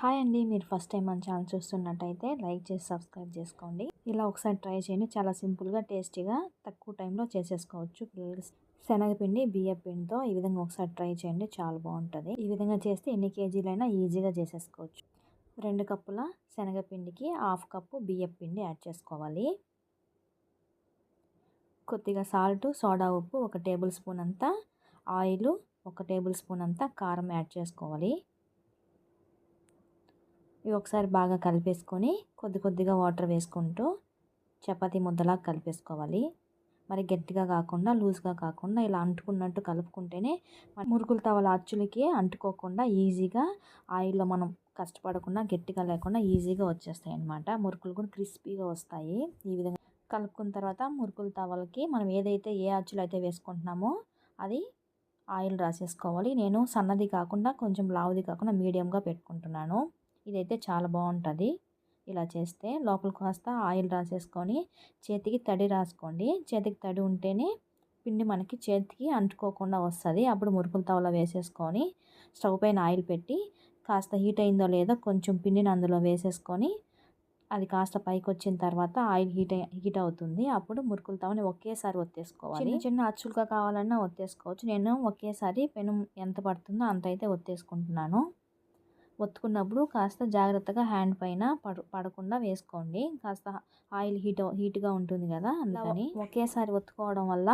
Hi అండి మీరు first time మన ఛానల్ చూస్తున్నట్టయితే లైక్ చేసి సబ్స్క్రైబ్ చేసుకోండి. ఇలా ఒకసారి ట్రై చేయండి. చాలా సింపుల్గా టేస్టీగా తక్కువ టైంలో చేసేసుకోవచ్చు. పిల్లలకి శనగపిండి బియ్య పిండితో ఈ విధంగా ఒకసారి ట్రై చేయండి. చాలా బాగుంటుంది. ఈ విధంగా చేస్తే ఎన్ని కేజీలైనా ఈజీగా చేసేసుకోవచ్చు. రెండు కప్పుల శనగపిండికి హాఫ్ కప్పు బియ్యపిండి యాడ్ చేసుకోవాలి. కొద్దిగా సాల్ట్ సోడా ఉప్పు ఒక టేబుల్ స్పూన్ అంతా ఆయిల్ ఒక టేబుల్ స్పూన్ అంతా కారం యాడ్ చేసుకోవాలి. ఇవి ఒకసారి బాగా కలిపేసుకొని కొద్ది కొద్దిగా వాటర్ వేసుకుంటూ చపాతీ ముద్దలా కలిపేసుకోవాలి. మరి గట్టిగా కాకుండా లూజ్గా కాకుండా ఇలా అంటుకున్నట్టు కలుపుకుంటేనే మురుకులు తవల అచ్చులకి అంటుకోకుండా ఈజీగా ఆయిల్లో మనం కష్టపడకుండా గట్టిగా లేకుండా ఈజీగా వచ్చేస్తాయి అన్నమాట మురుకులు కూడా క్రిస్పీగా వస్తాయి. ఈ విధంగా కలుపుకున్న తర్వాత మురుకుల తవలకి మనం ఏదైతే ఏ అచ్చులు అయితే వేసుకుంటున్నామో అది ఆయిల్ రాసేసుకోవాలి. నేను సన్నది కాకుండా కొంచెం లావుది కాకుండా మీడియంగా పెట్టుకుంటున్నాను. ఇదైతే చాలా బాగుంటుంది. ఇలా చేస్తే లోపల కాస్త ఆయిల్ రాసేసుకొని చేతికి తడి రాసుకోండి. చేతికి తడి ఉంటేనే పిండి మనకి చేతికి అంటుకోకుండా వస్తుంది. అప్పుడు మురుకుల తవలో వేసేసుకొని స్టవ్ పైన ఆయిల్ పెట్టి కాస్త హీట్ అయిందో లేదో కొంచెం పిండిని అందులో వేసేసుకొని అది కాస్త పైకి వచ్చిన తర్వాత ఆయిల్ హీట్ హీట్ అవుతుంది. అప్పుడు మురుకుల తవని ఒకేసారి ఒత్తేసుకోవాలి. చిన్న అచ్చులుగా కావాలన్నా ఒత్తేసుకోవచ్చు. నేను ఒకేసారి పెను ఎంత పడుతుందో అంత అయితే ఒత్తేసుకుంటున్నాను. ఒత్తుకున్నప్పుడు కాస్త జాగ్రత్తగా హ్యాండ్ పైన పడు పడకుండా వేసుకోండి. కాస్త ఆయిల్ హీట్ హీట్గా ఉంటుంది కదా అందుకని ఒకేసారి ఒత్తుకోవడం వల్ల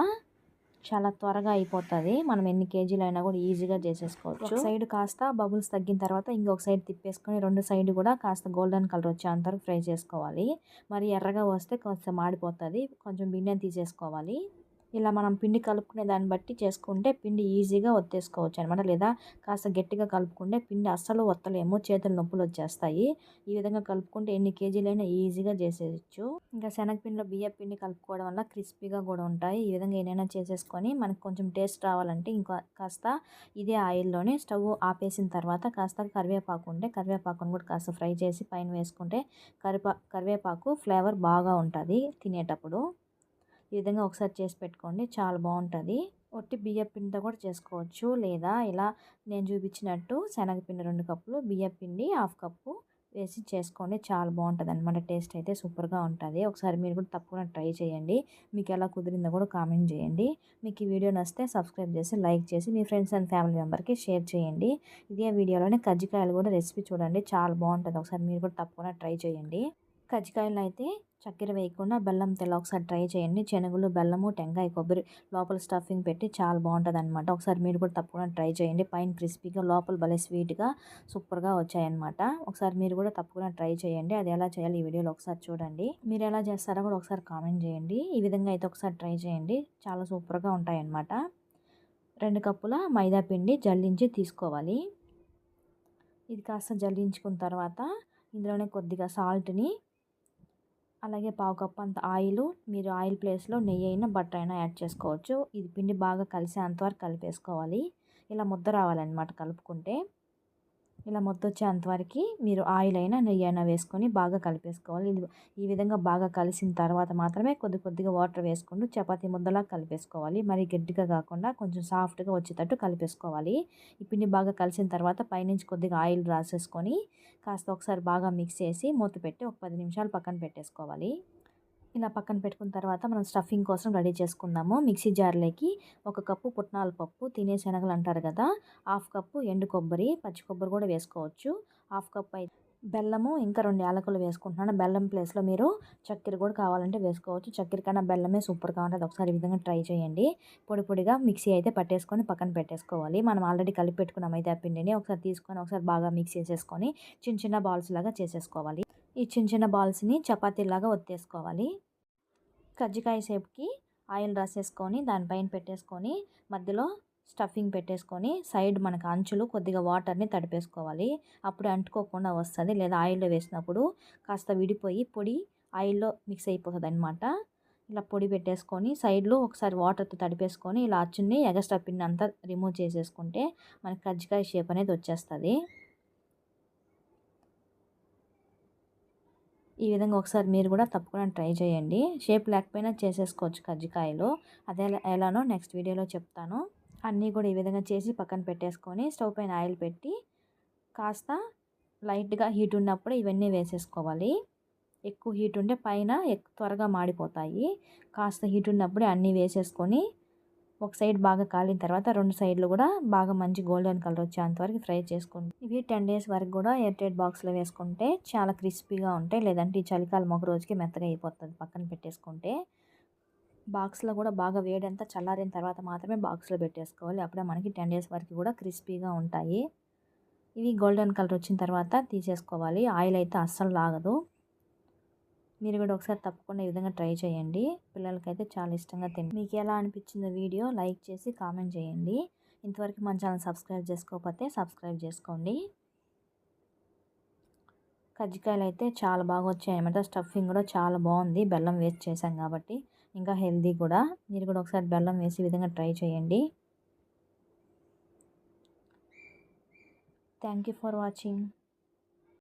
చాలా త్వరగా అయిపోతుంది. మనం ఎన్ని కేజీలు అయినా కూడా ఈజీగా చేసేసుకోవచ్చు. ఒక సైడ్ కాస్త బబుల్స్ తగ్గిన తర్వాత ఇంకొక సైడ్ తిప్పేసుకొని రెండు సైడ్ కూడా కాస్త గోల్డెన్ కలర్ వచ్చేంతవరకు ఫ్రై చేసుకోవాలి. మరి ఎర్రగా వస్తే కొంచెం మాడిపోతుంది. కొంచెం బిన్నె తీసేసుకోవాలి. ఇలా మనం పిండి కలుపుకునే దాన్ని బట్టి చేసుకుంటే పిండి ఈజీగా ఒత్తేసుకోవచ్చు అనమాట లేదా కాస్త గట్టిగా కలుపుకుంటే పిండి అస్సలు ఒత్తలేము చేతులు నొప్పులు వచ్చేస్తాయి. ఈ విధంగా కలుపుకుంటే ఎన్ని కేజీలైనా ఈజీగా చేసేయచ్చు. ఇంకా శనగపిండిలో బియ్య పిండి కలుపుకోవడం వల్ల క్రిస్పీగా కూడా ఉంటాయి. ఈ విధంగా ఏదైనా చేసేసుకొని మనకు కొంచెం టేస్ట్ రావాలంటే ఇంకా కాస్త ఇదే ఆయిల్లోనే స్టవ్ ఆపేసిన తర్వాత కాస్త కరివేపాకు ఉంటే కరివేపాకును కూడా కాస్త ఫ్రై చేసి పైన వేసుకుంటే కరిపా కరివేపాకు ఫ్లేవర్ బాగా ఉంటుంది తినేటప్పుడు. ఈ విధంగా ఒకసారి చేసి పెట్టుకోండి. చాలా బాగుంటుంది. ఒట్టి బియ్య పిండితో కూడా చేసుకోవచ్చు. లేదా ఇలా నేను చూపించినట్టు శనగపిండి రెండు కప్పులు బియ్య పిండి హాఫ్ కప్పు వేసి చేసుకోండి. చాలా బాగుంటుంది అనమాట టేస్ట్ అయితే సూపర్గా ఉంటుంది. ఒకసారి మీరు కూడా తప్పకుండా ట్రై చేయండి. మీకు ఎలా కుదిరిందో కూడా కామెంట్ చేయండి. మీకు ఈ వీడియో నచ్చితే సబ్స్క్రైబ్ చేసి లైక్ చేసి మీ ఫ్రెండ్స్ అండ్ ఫ్యామిలీ మెంబర్కి షేర్ చేయండి. ఇదే వీడియోలోనే కజ్జికాయలు కూడా రెసిపీ చూడండి. చాలా బాగుంటుంది. ఒకసారి మీరు కూడా తప్పకుండా ట్రై చేయండి. కజ్జికాయలు అయితే చక్కెర వేయకుండా బెల్లం తెల్ల ఒకసారి ట్రై చేయండి. శనగలు బెల్లము టెంకాయ కొబ్బరి లోపల స్టఫింగ్ పెట్టి చాలా బాగుంటుంది అనమాట ఒకసారి మీరు కూడా తప్పకుండా ట్రై చేయండి. పైన క్రిస్పీగా లోపల భలే స్వీట్గా సూపర్గా వచ్చాయన్నమాట. ఒకసారి మీరు కూడా తప్పకుండా ట్రై చేయండి. అది ఎలా చేయాలి ఈ వీడియోలో ఒకసారి చూడండి. మీరు ఎలా చేస్తారో కూడా ఒకసారి కామెంట్ చేయండి. ఈ విధంగా అయితే ఒకసారి ట్రై చేయండి. చాలా సూపర్గా ఉంటాయన్నమాట. రెండు కప్పుల మైదా పిండి జల్లించి తీసుకోవాలి. ఇది కాస్త జల్లించుకున్న తర్వాత ఇందులోనే కొద్దిగా సాల్ట్ని అలాగే పావు కప్పు అంత ఆయిల్ మీరు ఆయిల్ ప్లేస్లో నెయ్యి అయినా బటర్ అయినా యాడ్ చేసుకోవచ్చు. ఇది పిండి బాగా కలిసేంతవరకు కలిపేసుకోవాలి. ఇలా ముద్ద రావాలన్నమాట కలుపుకుంటే. ఇలా మొత్తం వచ్చేంతవరకు మీరు ఆయిల్ అయినా నెయ్యి అయినా వేసుకొని బాగా కలిపేసుకోవాలి. ఇది ఈ విధంగా బాగా కలిసిన తర్వాత మాత్రమే కొద్ది కొద్దిగా వాటర్ వేసుకుంటూ చపాతీ ముద్దలా కలిపేసుకోవాలి. మరి గట్టిగా కాకుండా కొంచెం సాఫ్ట్గా వచ్చేటట్టు కలిపేసుకోవాలి. ఈ పిండి బాగా కలిసిన తర్వాత పైనుంచి కొద్దిగా ఆయిల్ రాసేసుకొని కాస్త ఒకసారి బాగా మిక్స్ చేసి మూత పెట్టి ఒక పది నిమిషాలు పక్కన పెట్టేసుకోవాలి. ఇలా పక్కన పెట్టుకున్న తర్వాత మనం స్టఫింగ్ కోసం రెడీ చేసుకుందాము. మిక్సీ జార్లోకి ఒక కప్పు పుట్నాల పప్పు తినే శనగలు అంటారు కదా హాఫ్ కప్పు ఎండు కొబ్బరి పచ్చి కొబ్బరి కూడా వేసుకోవచ్చు. హాఫ్ కప్ అయితే బెల్లము ఇంకా రెండు యాలకులు వేసుకుంటున్నాను. బెల్లం ప్లేస్లో మీరు చక్కెర కూడా కావాలంటే వేసుకోవచ్చు. చక్కెర కన్నా బెల్లమే సూపర్గా ఉంటుంది. ఒకసారి ఈ విధంగా ట్రై చేయండి. పొడి పొడిగా మిక్సీ అయితే పట్టేసుకొని పక్కన పెట్టేసుకోవాలి. మనం ఆల్రెడీ కలిపి పెట్టుకున్న ఆ పిండిని ఒకసారి తీసుకొని ఒకసారి బాగా మిక్స్ చేసేసుకొని చిన్న చిన్న బాల్స్ లాగా చేసేసుకోవాలి. ఈ చిన్న చిన్న బాల్స్ని చపాతీలాగా ఒత్తేసుకోవాలి. కజ్జికాయ షేప్కి ఆయిల్ రాసేసుకొని దానిపైన పెట్టేసుకొని మధ్యలో స్టఫింగ్ పెట్టేసుకొని సైడ్ మనకు అంచులు కొద్దిగా వాటర్ని తడిపేసుకోవాలి. అప్పుడు అంటుకోకుండా వస్తుంది. లేదా ఆయిల్లో వేసినప్పుడు కాస్త విడిపోయి పొడి ఆయిల్లో మిక్స్ అయిపోతుంది అనమాట ఇలా పొడి పెట్టేసుకొని సైడ్లో ఒకసారి వాటర్తో తడిపేసుకొని ఇలా అచ్చుని ఎగస్ట్రా పిన్ అంతా రిమూవ్ చేసేసుకుంటే మనకి కజ్జికాయ షేప్ అనేది వచ్చేస్తుంది. ఈ విధంగా ఒకసారి మీరు కూడా తప్పకుండా ట్రై చేయండి. షేప్ లేకపోయినా చేసేసుకోవచ్చు కజ్జికాయలు. అదే ఎలానో నెక్స్ట్ వీడియోలో చెప్తాను. అన్నీ కూడా ఈ విధంగా చేసి పక్కన పెట్టేసుకొని స్టవ్ పైన ఆయిల్ పెట్టి కాస్త లైట్గా హీట్ ఉన్నప్పుడు ఇవన్నీ వేసేసుకోవాలి. ఎక్కువ హీట్ ఉంటే పైన త్వరగా మాడిపోతాయి. కాస్త హీట్ ఉన్నప్పుడే అన్నీ వేసేసుకొని ఒక సైడ్ బాగా కాలిన తర్వాత రెండు సైడ్లు కూడా బాగా మంచి గోల్డెన్ కలర్ వచ్చేంత వరకు ఫ్రై చేసుకోండి. ఇవి టెన్ డేస్ వరకు కూడా ఎయిర్ టైట్ బాక్స్లో వేసుకుంటే చాలా క్రిస్పీగా ఉంటాయి లేదంటే ఈ చలికాలం ఒక రోజుకి మెత్తగా అయిపోతుంది పక్కన పెట్టేసుకుంటే. బాక్స్లో కూడా బాగా వేడంతా చల్లారిన తర్వాత మాత్రమే బాక్స్లో పెట్టేసుకోవాలి. అప్పుడే మనకి టెన్ డేస్ వరకు కూడా క్రిస్పీగా ఉంటాయి. ఇవి గోల్డెన్ కలర్ వచ్చిన తర్వాత తీసేసుకోవాలి. ఆయిల్ అయితే అస్సలు లాగదు. మీరు కూడా ఒకసారి తప్పకుండా ఈ విధంగా ట్రై చేయండి. పిల్లలకైతే చాలా ఇష్టంగా తిండి మీకు ఎలా అనిపించిందో వీడియో లైక్ చేసి కామెంట్ చేయండి. ఇంతవరకు మన ఛానల్ సబ్స్క్రైబ్ చేసుకోకపోతే సబ్స్క్రైబ్ చేసుకోండి. కజ్జికాయలు అయితే చాలా బాగా వచ్చాయి అనమాట స్టఫింగ్ కూడా చాలా బాగుంది. బెల్లం వేస్ట్ చేశాం కాబట్టి ఇంకా హెల్దీ కూడా. మీరు కూడా ఒకసారి బెల్లం వేసి విధంగా ట్రై చేయండి. Thank you for watching.